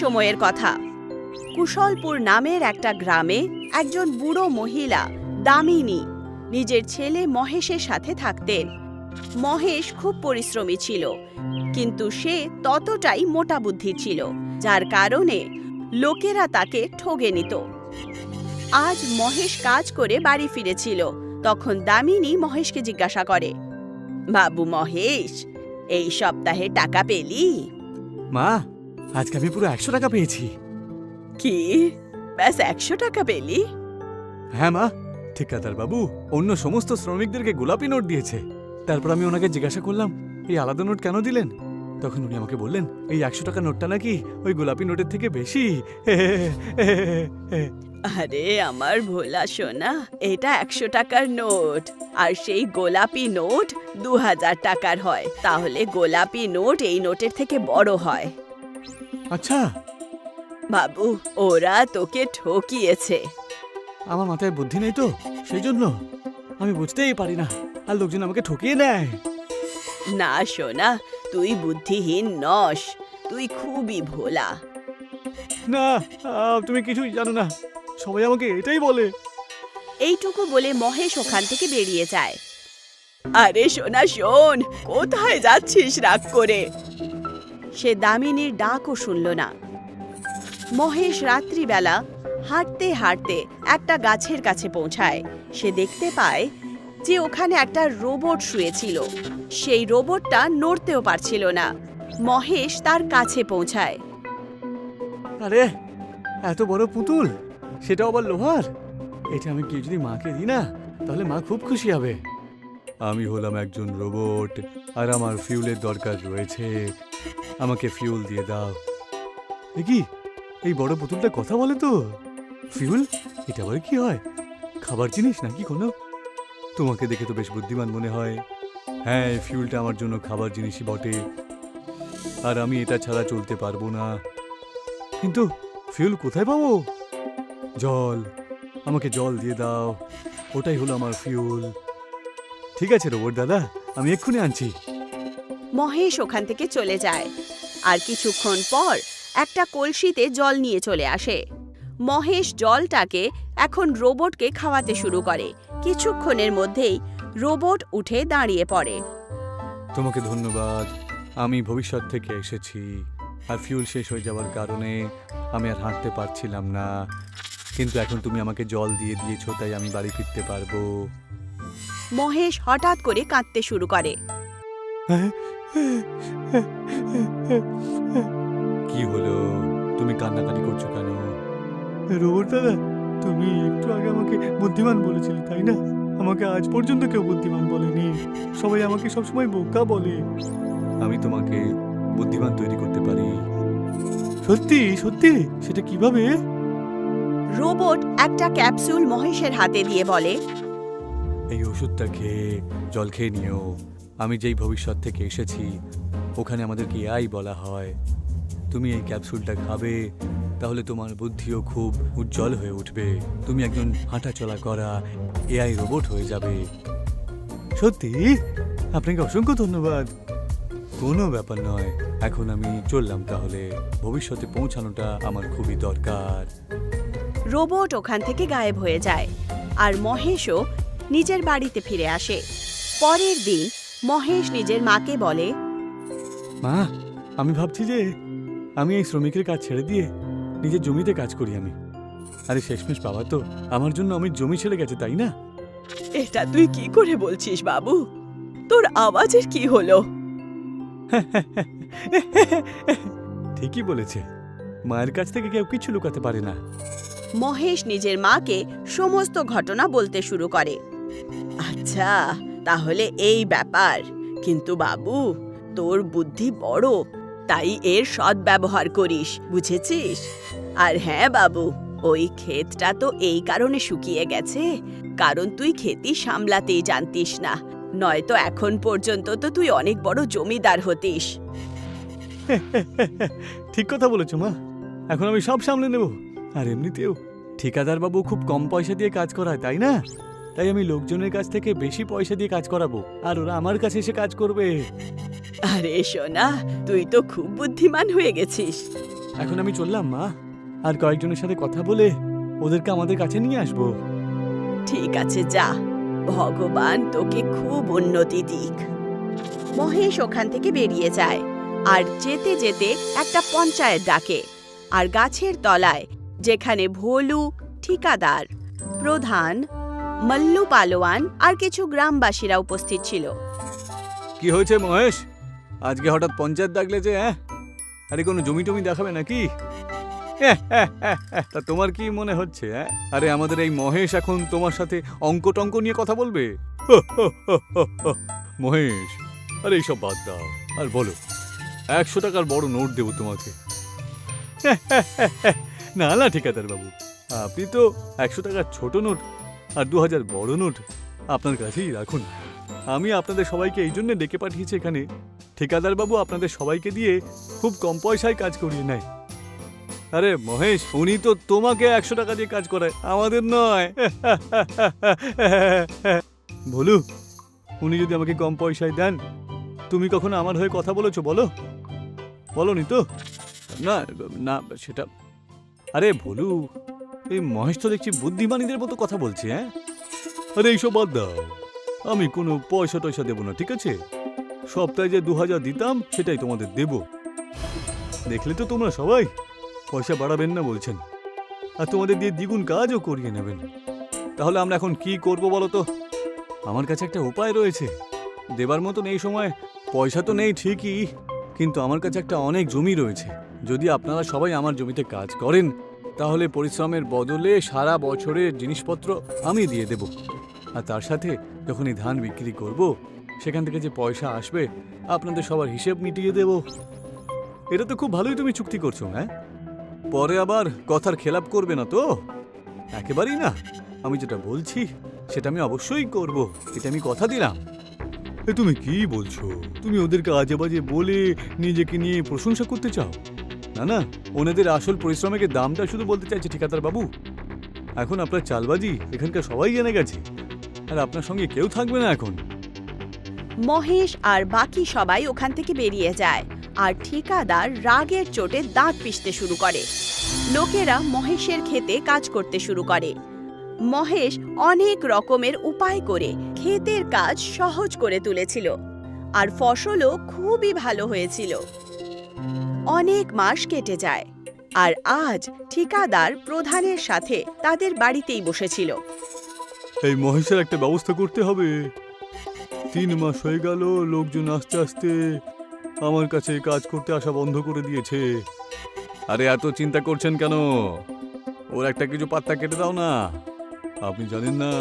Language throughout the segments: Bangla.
সময়ের কথা। কুশলপুর নামের একটা গ্রামে একজন বুড়ো মহিলা, দামিনী, নিজের ছেলে মহেশের সাথে থাকতেন। মহেশ খুব পরিশ্রমী ছিল, কিন্তু সে ততটাই মোটা বুদ্ধি ছিল, যার কারণে লোকেরা তাকে ঠগে নিত। আজ মহেশ কাজ করে বাড়ি ফিরেছিল, তখন দামিনী মহেশকে জিজ্ঞাসা করে, বাবু মহেশ, এই সপ্তাহে টাকা পেলি? মা আজকে আমি পুরো একশো টাকা পেয়েছি। কি? ব্যাস একশো টাকা পেলি? হ্যাঁ মা ঠিকাদার বাবু অন্য সমস্ত শ্রমিকদেরকে গোলাপি নোট দিয়েছে। তারপর আমি ওনাকে জিজ্ঞাসা করলাম এই আলাদা নোট কেন দিলেন? তখন উনি আমাকে বললেন এই একশো টাকা নোটটা নাকি ওই গোলাপি নোটের থেকে বেশি? আরে আমার ভোলা সোনা এটা একশো টাকার নোট। আর সেই গোলাপি নোট দু হাজার টাকার হয় তাহলে গোলাপি নোট এই নোটের থেকে বড় হয়। আচ্ছা। বাবু ওরা তোকে ঠকিয়েছে। আমার মাথায় বুদ্ধি নেই তো সেই জন্য। আমি বুঝতেই পারি না আর লোকজন আমাকে ঠকিয়ে নেয়। না সোনা তুই বুদ্ধিহীন নস তুই খুবই ভোলা। না তুমি কিছুই জানো না সবাই আমাকে এটাই বলে। এইটুকু বলে মহেশ ওখান থেকে বেরিয়ে যায়। আরে সোনা শোন কোথায় যাচ্ছিস রাগ করে? সে দামিনীর ডাকও শুনল না। মহেশ রাত্রিবেলা হাঁটতে হাঁটতে একটা গাছের কাছে পৌঁছায়। সে দেখতে পায় যে ওখানে একটা রোবট শুয়েছিল। সেই রোবটটা নড়তেও পারছিল না। মহেশ তার কাছে পৌঁছায়। আরে, এত বড় পুতুল, সেটাও আবার লোহার? এটা আমি কি যদি মাকে দিই না, তাহলে মা খুব খুশি হবে। আমি হলাম একজন রোবট, আর আমার ফিউলের দরকার রয়েছে। আমাকে ফিউল দিয়ে দাও। কি? এই বড় পুতুলটা কথা বলে তো। ফিউল এটা আবার কি হয়? খাবার জিনিস নাকি কোনো? তোমাকে দেখে তো বেশ বুদ্ধিমান মনে হয়। হ্যাঁ ফিউলটা আমার জন্য খাবার জিনিসই বটে। আর আমি এটা ছাড়া চলতে পারব না। কিন্তু ফিউল কোথায় পাবো? জল। আমাকে জল দিয়ে দাও। ওটাই হলো আমার ফিউল ঠিক আছে রোবট দাদা আমি এক্ষুনি আনছি। মহেশ ওখান থেকে চলে যায়। আর কিছুক্ষণ পর একটা কলসিতে জল নিয়ে চলে আসে। মহেশ জলটাকে এখন রোবটকে খাওয়াতে শুরু করে। কিছুক্ষণের মধ্যেই রোবট উঠে দাঁড়িয়ে পড়ে। তোমাকে ধন্যবাদ। আমি ভবিষ্যৎ থেকে এসেছি আর ফিউল শেষ হয়ে যাওয়ার কারণে আমি আর হাঁটতে পারছিলাম না। কিন্তু এখন তুমি আমাকে জল দিয়ে দিয়েছ তাই আমি বাড়ি ফিরতে পারব। মহেশ হঠাৎ করে কাঁদতে শুরু করে। কি হলো? তুমি কান্নাকাটি করছ কেন? রোবট দাদা তুমি একটু আগে আমাকে বুদ্ধিমান বলেছিলে তাই না? আমাকে আজ পর্যন্ত কেউ বুদ্ধিমান বলেনি। সবাই আমাকে সবসময় বোকা বলে। আমি তোমাকে বুদ্ধিমান তৈরি করতে পারি। সত্যি সত্যি? সেটা কীভাবে? রোবট একটা ক্যাপসুল মহেশের হাতে দিয়ে বলে এই ওষুধটা খেয়ে জল খেয়ে নিও। আমি যেই ভবিষ্যৎ থেকে এসেছি, ওখানে আমাদেরকে এআই বলা হয়? তুমি এই ক্যাপসুলটা খাবে, তাহলে তোমার বুদ্ধিও খুব উজ্জ্বল হয়ে উঠবে। তুমি একজন হাঁটা চলা করা এআই রোবট হয়ে যাবে। সত্যি? আপনাকে অসংখ্য ধন্যবাদ। কোনো ব্যাপার নয়। এখন আমি চললাম তাহলে। ভবিষ্যতে পৌঁছানোটা আমার খুবই দরকার। রোবট ওখান থেকে গায়েব হয়ে যায়। আর মহেশও নিজের বাড়িতে ফিরে আসে। পরের দিন মহেশ নিজের মাকে বলে মা আমি ভাবছি যে আমি এই শ্রমিকের কাজ ছেড়ে দিয়ে নিজের জমিতে কাজ করি আমি। আরে শেষমেশ বাবা তো আমার জন্য আমি জমি ছেড়ে গেছে তাই না? এটা তুই কি করে বলছিস বাবু? তোর আওয়াজের কি হলো? ঠিকই বলেছে। মায়ের কাছ থেকে কেউ কিছু লুকাতে পারে না। মহেশ নিজের মাকে সমস্ত ঘটনা বলতে শুরু করে। আচ্ছা তাহলে এই ব্যাপার। কিন্তু বাবু, তোর বুদ্ধি বড়, তাই এর সদ্ব্যবহার করিস, বুঝেছিস? আর হ্যাঁ বাবু, ওই ক্ষেতটা তো এই কারণে শুকিয়ে গেছে, কারণ তুই খেতি সামলাতেই জানতিস না, নয়তো এখন পর্যন্ত তো তুই অনেক বড় জমিদার হতিস। ঠিক কথা বলেছ মা, এখন আমি সব সামলে নেব, আর এমনিতেও ঠিকাদার বাবু খুব কম পয়সা দিয়ে কাজ করায়, তাই না? তাই আমি লোকজনের কাছ থেকে বেশি পয়সা দিয়ে কাজ করাবো আর ওরা আমার কাছে এসে কাজ করবে। আরে সোনা তুই তো খুব বুদ্ধিমান হয়ে গেছিস। এখন আমি চললাম মা। আর কয়েকজনের সাথে কথা বলে ওদেরকে আমাদের কাছে নিয়ে আসব। ঠিক আছে যা। ভগবান তোকে খুব উন্নতি দিক। মহেশ ওখান থেকে বেরিয়ে যায় আর যেতে যেতে একটা পঞ্চায়েত ডাকে আর গাছের তলায় যেখানে ভোলু ঠিকাদার প্রধান মল্লু পালোয়ান আর কিছু গ্রামবাসীরা উপস্থিত ছিল। কি হয়েছে মহেশ? আজকে হঠাৎ পঞ্চায়েত ডাকলে যে হ্যাঁ? আরে কোনো জমি টমি দেখাবে নাকি? তা তোমার কি মনে হচ্ছে হ্যাঁ? আরে আমাদের এই মহেশ এখন তোমার সাথে অঙ্ক টঙ্ক নিয়ে কথা বলবে? মহেশ, আরে এইসব বাদ দাও, আর বলো, একশো টাকার বড় নোট দেবো তোমাকে। না না, ঠিকাদার বাবু, আপনি তো একশো টাকার ছোট নোট আর দু হাজার বড় নোট আপনার কাছেই রাখুন। আমি আপনাদের সবাইকে এই জন্য ডেকে পাঠিয়েছি এখানে। ঠিকাদার বাবু আপনাদের সবাইকে দিয়ে খুব কম পয়সায় কাজ করিয়ে নেয়। আরে মহেশ, উনি তো তোমাকে একশো টাকা দিয়ে কাজ করায়, আমাদের নয়। বলু, উনি যদি আমাকে কম পয়সায় দেন, তুমি কখনো আমার হয়ে কথা বলেছ বলো? বলো নি তো? না না, সেটা আরে ভোলু এই মহেশ তো দেখছি বুদ্ধিমানীদের মতো কথা বলছে হ্যাঁ? আরে এইসব বাদ দাও। আমি কোনো পয়সা টয়সা দেবো না, ঠিক আছে? সপ্তাহে যে দু হাজার দিতাম, সেটাই তোমাদের দেব। দেখলে তো তোমরা সবাই পয়সা বাড়াবেন না বলছেন। আর তোমাদের দিয়ে দ্বিগুণ কাজও করিয়ে নেবেন। তাহলে আমরা এখন কি করব বলো তো? আমার কাছে একটা উপায় রয়েছে। দেবার মতন এই সময় পয়সা তো নেই ঠিকই, কিন্তু আমার কাছে একটা অনেক জমি রয়েছে। যদি আপনারা সবাই আমার জমিতে কাজ করেন তাহলে পরিশ্রমের বদলে সারা বছরের জিনিসপত্র আমি দিয়ে দেব। আর তার সাথে যখনই ধান বিক্রি করব, সেখান থেকে যে পয়সা আসবে, আপনাদের সবার হিসেব মিটিয়ে দেব। এটা তো খুব ভালোই তুমি চুক্তি করছ হ্যাঁ? পরে আবার কথার খেলাপ করবে না তো? একেবারেই না। আমি যেটা বলছি, সেটা আমি অবশ্যই করব। এটা আমি কথা দিলাম। এ তুমি কি বলছো? তুমি ওদেরকে আজে বাজে বলে নিজেকে নিয়ে প্রশংসা করতে চাও? না না, ওনাদের আসল পরিশ্রমের দামটা শুধু বলতে চাইছে ঠিকাদার বাবু। এখন আপনার চালবাজি, এখানকার সবাই জেনে গেছে। আর আপনার সঙ্গে কেউ থাকবে না এখন। মহেশ আর বাকি সবাই ওখান থেকে বেরিয়ে যায় আর ঠিকাদার রাগের চোটে দাঁত পিষতে শুরু করে। লোকেরা মহেশের ক্ষেতে কাজ করতে শুরু করে। মহেশ অনেক রকমের উপায় করে ক্ষেতের কাজ সহজ করে তুলেছিল। আর ফসলও খুবই ভালো হয়েছিল। অনেক মাস কেটে যায়। আর আজ ঠিকাদার প্রধানের সাথে তাদের বাড়িতেই বসেছিল। এই মহেশের একটা ব্যবস্থা করতে হবে। তিন মাস হয়ে গেল, লোকজন আস্তে আস্তে আমার কাছে কাজ করতে আসা বন্ধ করে দিয়েছে। আরে এত চিন্তা করছেন কেন? ওর একটা কিছু পাত্তা কেটে দাও না। আপনি জানেন না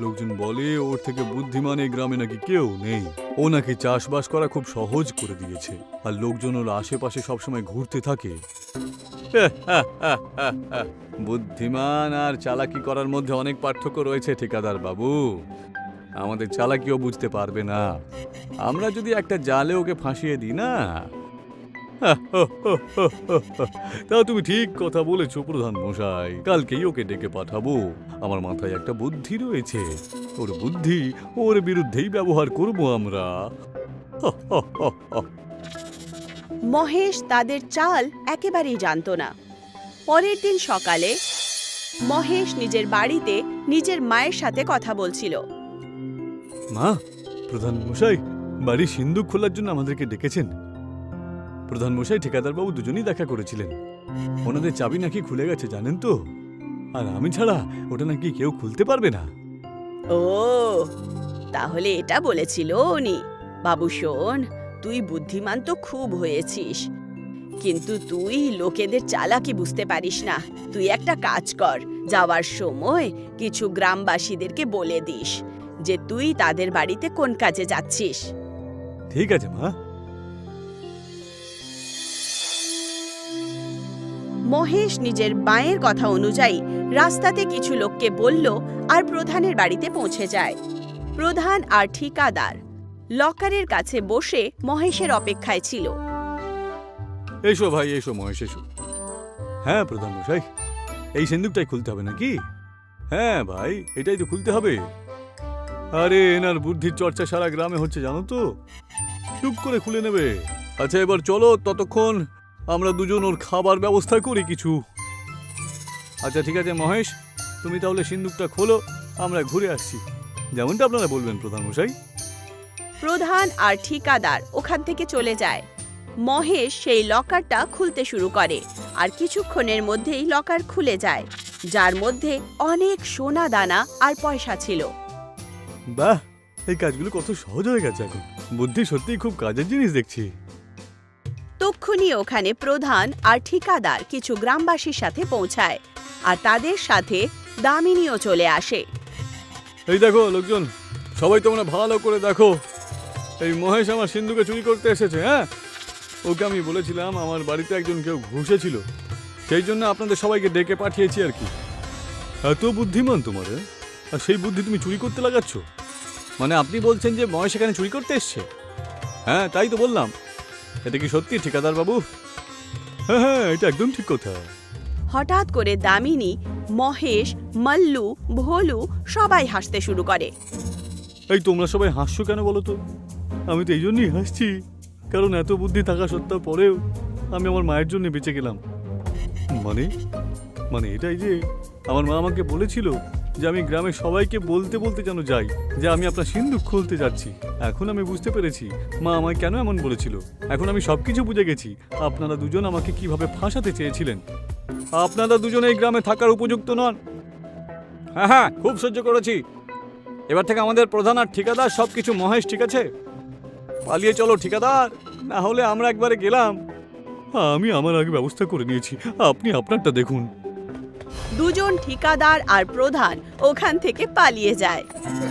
লোকজন বলে, ওর থেকে বুদ্ধিমান এই গ্রামে নাকি কেউ নেই। ও নাকি চাষবাস করা খুব সহজ করে দিয়েছে। আর লোকজন ওর আশেপাশে সবসময় ঘুরতে থাকে। বুদ্ধিমান আর চালাকি করার মধ্যে অনেক পার্থক্য রয়েছে, ঠিকাদার বাবু। আমাদের চালাকিও বুঝতে পারবে না। আমরা যদি একটা জালে ওকে ফাঁসিয়ে দিই, না? তা তুমি ঠিক কথা বলেছ প্রধান মশাই। কালকেই ওকে ডেকে পাঠাবো। আমার মাথায় একটা বুদ্ধি রয়েছে। ওর বুদ্ধি ওর বিরুদ্ধেই ব্যবহার করব আমরা। মহেশ তাদের চাল একেবারেই জানত না। পরের দিন সকালে মহেশ নিজের বাড়িতে নিজের মায়ের সাথে কথা বলছিল। মা প্রধান মশাই বাড়ির সিন্ধুক খোলার জন্য আমাদেরকে ডেকেছেন। প্রধান মশাই ঠিকাদার বাবু দুজনেই দেখা করেছিলেন। ওনাদের চাবি নাকি খুলে গেছে জানেন তো? আর আমি ছাড়া ওটা নাকি কেউ খুলতে পারবে না। ও তাহলে এটা বলেছিল উনি। বাবু শোন তুই বুদ্ধিমান তো খুব হয়েছিস। কিন্তু তুই লোকেদের চালাকি বুঝতে পারিস না। তুই একটা কাজ কর যাওয়ার সময় কিছু গ্রামবাসীদেরকে বলে দিস যে তুই তাদের বাড়িতে কোন কাজে যাচ্ছিস? ঠিক আছে মা। মহেশ নিজের মায়ের কথা অনুযায়ী রাস্তাতে কিছু লোককে বলল আর প্রধানের বাড়িতে পৌঁছে যায়। প্রধান আর ঠিকাদার লকারের কাছে বসে মহেশের অপেক্ষায় ছিল। এসো ভাই, এসো মহেশ, এসো। হ্যাঁ প্রধান মশাই, এই সিন্দুকটাই খুলতে হবে নাকি? হ্যাঁ ভাই, এটাই তো খুলতে হবে। আরে, এনার বুদ্ধির চর্চা সারা গ্রামে হচ্ছে, জানো তো? টুক করে খুলে নেবে। আচ্ছা এবার চলো ততক্ষণ আমরা দুজন ওর খাবার ব্যবস্থা করি কিছু। আচ্ছা ঠিক আছে মহেশ তুমি তাহলে সিন্দুকটা খোলো আমরা ঘুরে আসছি। যেমনটা আপনারা বলবেন প্রধান মশাই প্রধান আর ঠিকাদার ওখান থেকে চলে যায়। মহেশ সেই লকারটা খুলতে শুরু করে আর কিছুক্ষণের মধ্যেই লকার খুলে যায় যার মধ্যে অনেক সোনা দানা আর পয়সা ছিল। বাহ! এই কাজগুলো কত সহজ হয়ে গেছে এখন। বুদ্ধি সত্যিই খুব কাজের জিনিস দেখছি। তক্ষুনি ওখানে প্রধান আর ঠিকাদার কিছু গ্রামবাসীর সাথে পৌঁছায়, আর তাদের সাথে দামিনীও চলে আসে। এই দেখো লোকজন, সবাই তোমরা ভালো করে দেখো। এই মহেশ আমার সিন্ধুকে চুরি করতে এসেছে হ্যাঁ? ওকে আমি বলেছিলাম আমার বাড়িতে একজন কেউ ঘুষেছিল সেই জন্য আপনাদের সবাইকে ডেকে পাঠিয়েছি আর কি। এত বুদ্ধিমান তোমার? আর সেই বুদ্ধি তুমি চুরি করতে লাগাচ্ছ? মানে আপনি বলছেন যে মহেশ এখানে চুরি করতে এসছে? হ্যাঁ তাই তো বললাম। এটা কি সত্যি ঠিকাদার বাবু? হ্যাঁ হ্যাঁ এটা একদম ঠিক কথা। হঠাৎ করে দামিনী মহেশ মল্লু ভোলু সবাই হাসতে শুরু করে। এই তোমরা সবাই হাসছো কেন বলো তো? আমি তো এই জন্যই হাসছি কারণ এত বুদ্ধি থাকা সত্ত্বেও পরেও আমি আমার মায়ের জন্য বেঁচে গেলাম। মানে? মানে এটাই যে আমার মা আমাকে বলেছিল যে আমি গ্রামের সবাইকে বলতে বলতে যেন যাই, যে আমি আপনার সিন্ধুক খুলতে যাচ্ছি। এখন আমি বুঝতে পেরেছি, মা আমায় কেন এমন বলেছিল? এখন আমি সবকিছু বুঝে গেছি, আপনারা দুজন আমাকে কীভাবে ফাঁসাতে চেয়েছিলেন? আপনারা দুজন এই গ্রামে থাকার উপযুক্ত নন। হ্যাঁ হ্যাঁ খুব সহ্য করেছি। এবার থেকে আমাদের প্রধান আর ঠিকাদার সব কিছু মহেশ, ঠিক আছে? পালিয়ে চলো, ঠিকাদার। না হলে আমরা একবারে গেলাম। আমি আমার আগে ব্যবস্থা করে নিয়েছি। আপনি আপনারটা দেখুন। দুজন ঠিকাদার আর প্রধান ওখান থেকে পালিয়ে যায়।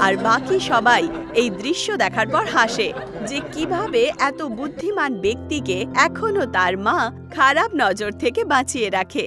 আর বাকি সবাই এই দৃশ্য দেখার পর হাসে যে কীভাবে এত বুদ্ধিমান ব্যক্তিকে এখনও তার মা খারাপ নজর থেকে বাঁচিয়ে রাখে।